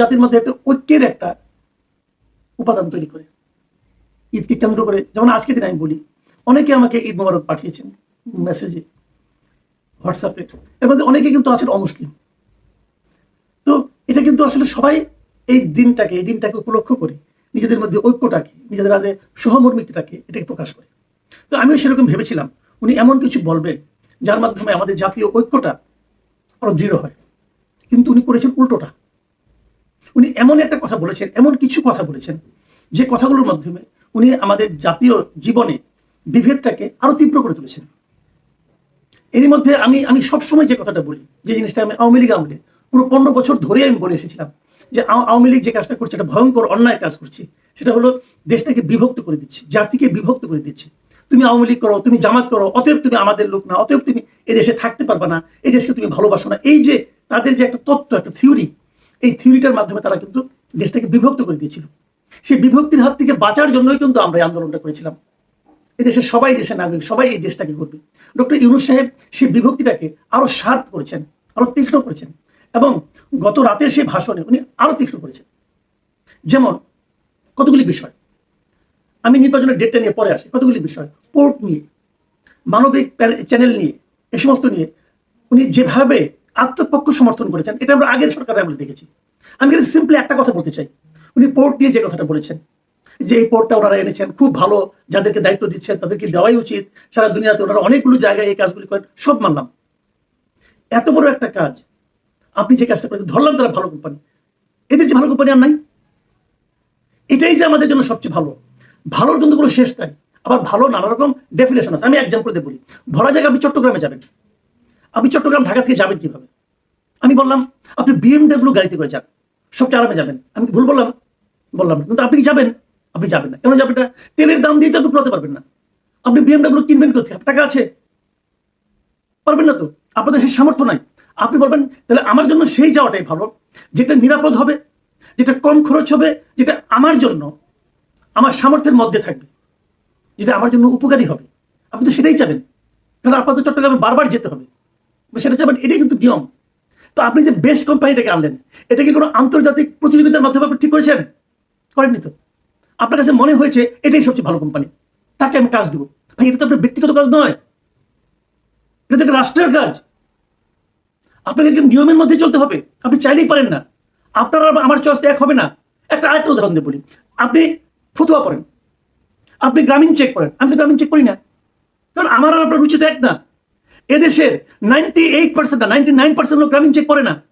জাতির মধ্যে একটা ঐক্যের একটা উপাদান তৈরি করে। ঈদকে কেন্দ্র করে, যেমন আজকে দিন আমি বলি, অনেকে আমাকে ঈদ মোবারক পাঠিয়েছেন মেসেজে হোয়াটসঅ্যাপে এর মধ্যে অনেকে কিন্তু আছেন অমুসলিম। তো এটা কিন্তু আসলে সবাই এই দিনটাকে এই দিনটাকে উপলক্ষ করে নিজেদের মধ্যে ঐক্যটাকে, নিজেদের আগে সহমর্মিতাটাকে এটাকে প্রকাশ করে। তো আমিও সেরকম ভেবেছিলাম, উনি এমন কিছু বলবেন যার মাধ্যমে আমাদের জাতীয় ঐক্যটা আরও দৃঢ় হয়। কিন্তু উনি করেছেন উল্টোটা। উনি এমন একটা কথা বলেছেন, এমন কিছু কথা বলেছেন, যে কথাগুলোর মাধ্যমে উনি আমাদের জাতীয় জীবনে বিভেদটাকে আরও তীব্র করে তুলেছেন। এরই মধ্যে আমি আমি সবসময় যে কথাটা বলি, যে জিনিসটা আমি আওয়ামী লীগ আমলে পুরো পনেরো বছর ধরে আমি বলে এসেছিলাম, যে আও- আওয়ামী লীগ যে কাজটা করছে এটা ভয়ঙ্কর, অন্যায় কাজ করছে, সেটা হলো দেশটাকে বিভক্ত করে দিচ্ছে, জাতিকে বিভক্ত করে দিচ্ছে। তুমি আওয়ামী লীগ করো, তুমি জামাত করো, অতএব তুমি আমাদের লোক না, অতএব তুমি এদেশে থাকতে পারবে না, এদেশকে তুমি ভালোবাসো না। এই যে তাদের যে একটা তত্ত্ব, একটা থিওরি এই থিওরিটার মাধ্যমে তারা কিন্তু দেশটাকে বিভক্ত করে দিয়েছিল। সেই বিভক্তির হাত থেকে বাঁচার জন্যই কিন্তু আমরা এই আন্দোলনটা করেছিলাম। এই দেশের সবাই দেশের নাগরিক, সবাই এই দেশটাকে করবে ডক্টর ইউনুস সাহেব সেই বিভক্তিটাকে আরও শার্প করেছেন, আরও তীক্ষ্ণ করেছেন এবং গত রাতের সেই ভাষণে উনি আরও তীক্ষ্ণ করেছেন। যেমন কতগুলি বিষয়। আমি নির্বাচনের ডেটটা নিয়ে পরে আসি। কতগুলি বিষয়। পোর্ট নিয়ে, মানবিক চ্যানেল নিয়ে এ সমস্ত নিয়ে উনি যেভাবে আত্মপক্ষ সমর্থন করেছেন। এটা আমরা আগের সরকারে আমরা দেখেছি। আমি কিন্তু সিম্পলি একটা কথা বলতে চাই। উনি পোর্ট নিয়ে যে কথাটা বলেছেন, যে এই পোর্টটা ওনারা এনেছেন, খুব ভালো যাদেরকে দায়িত্ব দিচ্ছেন, তাদেরকে দেওয়াই উচিত। সারা দুনিয়াতে ওনারা অনেকগুলো জায়গায় এই কাজগুলি করেন, সব মানলাম। এত বড় একটা কাজ, আপনি যে কাজটা করেছেন, ধরলাম তারা ভালো কোম্পানি এদের যে ভালো কোম্পানি আর নাই। এটাই যে আমাদের জন্য সবচেয়ে ভালো। ভালোর কিন্তু কোনো শেষ নাই। আবার ভালো নানা রকম ডেফিনেশন আছে। আমি এক্সাম্পল করে বলি। ধরা যাক আপনি চট্টগ্রামে যাবেন। আপনি চট্টগ্রাম, ঢাকা থেকে যাবেন কীভাবে? আমি বললাম, আপনি বিএমডাব্লিউ গাড়িতে করে যান সবচেয়ে আরামে যাবেন। আমি ভুল বললাম? বললাম কিন্তু আপনি যাবেন? আপনি যাবেন না। কেন যাবেন না? তেলের দাম দিয়ে তো আপনি কুলাতে পারবেন না। আপনি বিএমডাব্লিউ কিনবেন কোথায়? টাকা আছে। পারবেন না তো? আপনাদের সেই সামর্থ্য নাই। আপনি বলবেন, তাহলে আমার জন্য সেই যাওয়াটাই ভালো। যেটা নিরাপদ হবে, যেটা কম খরচ হবে, যেটা আমার জন্য, আমার সামর্থ্যের মধ্যে থাকবে, যেটা আমার জন্য উপকারী হবে। আপনি তো সেটাই চাবেন। কারণ আপনার তো চট্টগ্রামে বারবার যেতে হবে। সেটা চাবেন এটাই কিন্তু নিয়ম। তো আপনি যে বেস্ট কোম্পানিটাকে আনলেন এটা কি কোনো আন্তর্জাতিক প্রতিযোগিতার মাধ্যমে আপনি ঠিক করেছেন? করেননি তো? আপনার কাছে মনে হয়েছে, এটাই সবচেয়ে ভালো কোম্পানি তাকে আমি কাজ দেবো। ভাই, এটা তো আপনার ব্যক্তিগত কাজ নয়। এটা তো রাষ্ট্রের কাজ। আপনাকে কিন্তু নিয়মের মধ্যে চলতে হবে। আপনি চাইলেই পারেন না। আপনার আমার চয়েস এক হবে না। একটা আরেকটা উদাহরণ দিয়ে বলি। আপনি ফতুয়া পড়েন আপনি গ্রামীণ চেক করেন আমি তো গ্রামীণ চেক করি না। কারণ আমার আর আপনার রুচি তো এক না। এদেশের নাইনটি এইট পার্সেন্ট না নাইনটি নাইন পার্সেন্ট লোক গ্রামীণ চেক করে না।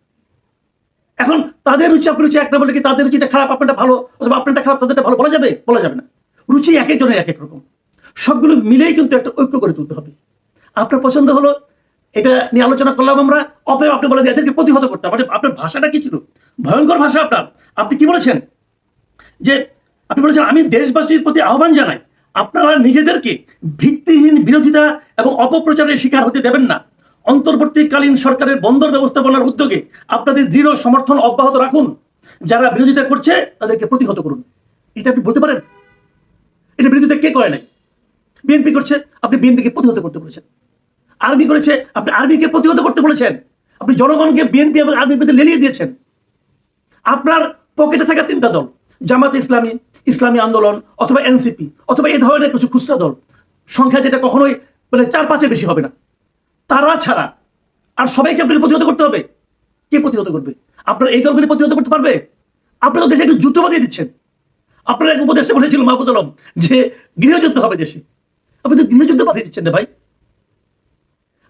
এখন তাদের রুচি, আপনার রুচি একটা বলে কি তাদের রুচিটা খারাপ, আপনারটা ভালো, অথবা আপনারটা খারাপ, তাদেরটা ভালো, বলা যাবে? বলা যাবে না। রুচি এক একজনের এক এক রকম। সবগুলো মিলেই কিন্তু একটা ঐক্য করে তুলতে হবে। আপনার পছন্দ হলো, এটা নিয়ে আলোচনা করলাম আমরা, অতএব আপনি বলে এদেরকে প্রতিহত করতে। মানে আপনার ভাষাটা কি ছিল? ভয়ঙ্কর ভাষা আপনার। আপনি কি বলেছেন? যে, আপনি বলেছেন, আমি দেশবাসীর প্রতি আহ্বান জানাই। আপনারা নিজেদেরকে ভিত্তিহীন বিরোধিতা এবং অপপ্রচারের শিকার হতে দেবেন না। অন্তর্বর্তীকালীন সরকারের বন্দর ব্যবস্থাপনার উদ্যোগে আপনাদের দৃঢ় সমর্থন অব্যাহত রাখুন। যারা বিরোধিতা করছে, তাদেরকে প্রতিহত করুন। এটা আপনি বলতে পারেন? এটা বিরোধিতা কে করে নাই? বিএনপি করছে, আপনি বিএনপিকে প্রতিহত করতে বলেছেন। আর্মি করেছে, আপনি আর্মিকে প্রতিহত করতে বলেছেন। আপনি জনগণকে বিএনপি এবং আর্মির প্রতি লেলিয়ে দিয়েছেন। আপনার পকেটে থাকা তিনটা দল জামাত ইসলামী ইসলামী আন্দোলন, অথবা এনসিপি, অথবা এই ধরনের কিছু খুচরা দল, সংখ্যা যেটা কখনোই মানে চার পাঁচের বেশি হবে না। তারা ছাড়া আর সবাইকে আপনাকে প্রতিহত করতে হবে। কে প্রতিহত করবে? আপনার এই দলগুলি প্রতিহত করতে পারবে? আপনারা দেশে একটু যুদ্ধ বাঁধিয়ে দিচ্ছেন। আপনার এক উপদেশটা বলেছিল মাহফুজ আলম যে গৃহযুদ্ধ হবে দেশে। আপনি তো গৃহযুদ্ধ বাঁধিয়ে দিচ্ছেন না ভাই।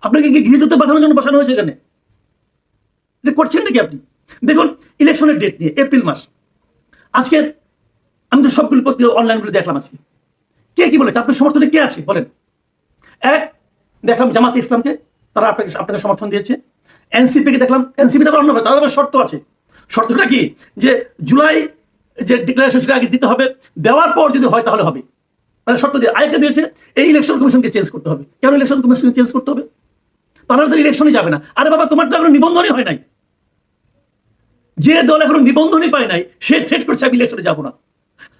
আপনাকে কি গৃহযুদ্ধ বাঁধানোর জন্য বসানো হয়েছে এখানে? এটা করছেন নাকি আপনি? দেখুন ইলেকশনের ডেট নিয়ে এপ্রিল মাস। আজকে আমি তো সবগুলো অনলাইনগুলো দেখলাম আজকে। কে কি বলেছে? আপনার সমর্থনে কে আছে? বলেন। এক, দেখলাম জামাতে ইসলামকে, তারা আপনাকে আপনাকে সমর্থন দিয়েছে। এনসিপি কে দেখলাম, এনসিপি তো অন্য তাদের আবার শর্ত আছে। শর্তটা কি? যে জুলাই যে ডিক্লারেশন সেটা আগে দিতে হবে, দেওয়ার পর যদি হয় তাহলে হবে। মানে শর্ত দিয়ে আয়কে দিয়েছে, এই ইলেকশন কমিশনকে চেঞ্জ করতে হবে। কেন ইলেকশন কমিশনকে চেঞ্জ করতে হবে? তাহলে তো ইলেকশনই যাবে না। আরে বাবা, তোমার তো এখনও নিবন্ধনই হয় নাই। যে দল এখনও নিবন্ধনই পায় নাই, সে থ্রেট করছে, আমি ইলেকশনে যাব না।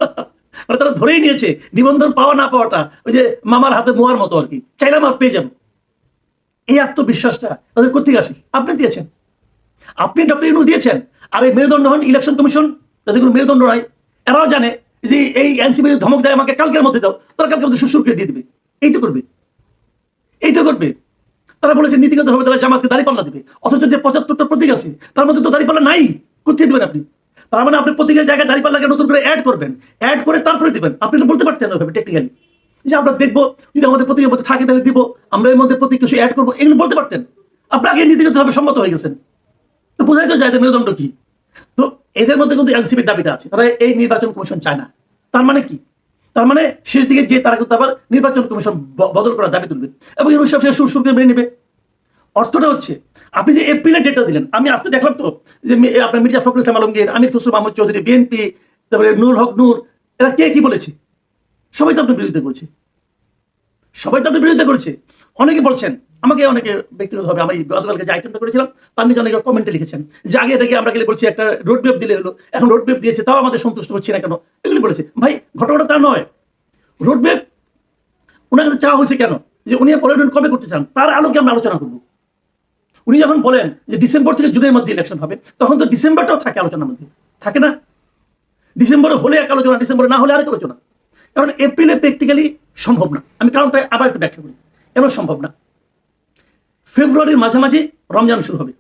তারা ধরেই নিয়েছে, নিবন্ধন পাওয়া না পাওয়াটা, ওই যে মামার হাতে মোয়ার মতো আর কি। চাইলাম আর পেয়ে যাব। এই আত্মবিশ্বাসটা তাদের কোথেকে আসে? আপনি দিয়েছেন। আপনি ডক্টর ইউনুস দিয়েছেন। আর এই মেরুদণ্ড হন ইলেকশন কমিশন তাদের কোনো মেরুদণ্ড নয় এরাও জানে যে এই এনসিপি ধমক দেয়, আমাকে কালকের মধ্যে দাও, তারা কালকের মধ্যে সুসুর করে দিয়ে দিবে। এই তো করবে। এই তো করবে। তারা বলেছে, নীতিগতভাবে তারা জামাতকে দাঁড়িপাল্লা দিবে। অথচ যে পঁচাত্তরটা প্রতীক আছে, তার মধ্যে তো দাঁড়িপাল্লা নাই। কোথায় দিবেন আপনি? তার মানে আপনি প্রতীকের জায়গায় দাঁড়িপাল্লাকে নতুন করে অ্যাড করবেন। অ্যাড করে তারপরে দিবেন। আপনি তো বলতে পারতেন ওইভাবে টেকনিক্যালি যে আমরা দেখব, যদি আমাদের প্রতীকের মধ্যে থাকে তাহলে দিব। আমরা এর মধ্যে প্রতীক কিছু অ্যাড করব। এগুলো বলতে পারতেন। আপনি আগে নীতিগতভাবে সম্মত হয়ে গেছেন। তো বোঝাই তো যায় মেরুদণ্ড কি। তো এদের মধ্যে কিন্তু এনসিপির দাবিটা আছে। তারা এই নির্বাচন কমিশন চায় না। তার মানে কি? তার মানে শেষ দিকে গিয়ে তারা কিন্তু আবার নির্বাচন কমিশন বদল করার দাবি তুলবে। এবং সাহেব সেটা সুর সুর করে মেনে নেবে। অর্থটা হচ্ছে, আপনি যে এপ্রিলের ডেটটা দিলেন, আমি আজকে দেখলাম তো যে আপনার মির্জা ফখরুল ইসলাম আলমগীর, আমির খুসরু মাহমুদ চৌধুরী, বিএনপি, তারপরে নূর হক নূর, এরা কে কি বলেছে? সবাই তো আপনার বিরোধিতা করেছে। সবাই তো আপনার বিরোধিতা করেছে। অনেকে বলছেন, আমাকে অনেকে ব্যক্তিগতভাবে আমি গতকালকে যে আইটেমটা করেছিলাম, তার নিচে অনেকে কমেন্টে লিখেছেন যে আগে থেকে আমরা গেলে বলছি একটা রোড ম্যাপ দিলে হলো, এখন রোড ম্যাপ দিয়েছে, তাও আমাদের সন্তুষ্ট হচ্ছে না কেন? এগুলি বলেছে। ভাই, ঘটনাটা তা নয়। রোড ম্যাপ ওনার কাছে চাওয়া হয়েছে কেন? যে উনি পর্যটন কবে করতে চান? তার আলোকে আমরা আলোচনা করব। উনি যখন বলেন যে ডিসেম্বর থেকে জুনের মধ্যে ইলেকশন হবে, তখন তো ডিসেম্বরটাও থাকে আলোচনার মধ্যে। থাকে না? ডিসেম্বরে হলে এক আলোচনা, ডিসেম্বরে না হলে আরেক আলোচনা। কারণ এপ্রিলে প্র্যাকটিক্যালি সম্ভব না। আমি কারণটা আবার একটু ব্যাখ্যা করি। কেন সম্ভব না? ফেব্রুয়ারির মাঝামাঝি রমজান শুরু হবে।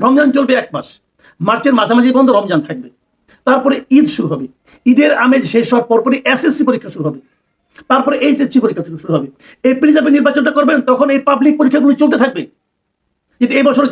রমজান চলবে এক মাস। মার্চের মাঝামাঝি পর্যন্ত রমজান থাকবে। তারপরে ঈদ শুরু হবে। ঈদের আমেজ শেষ হওয়ার পরপরই এসএসসি পরীক্ষা শুরু হবে। তারপরে এইচএসসি পরীক্ষা শুরু হবে। এপ্রিল যাবে নির্বাচনটা করবেন, তখন এই পাবলিক পরীক্ষাগুলো চলতে থাকবে। কিন্তু এই বছর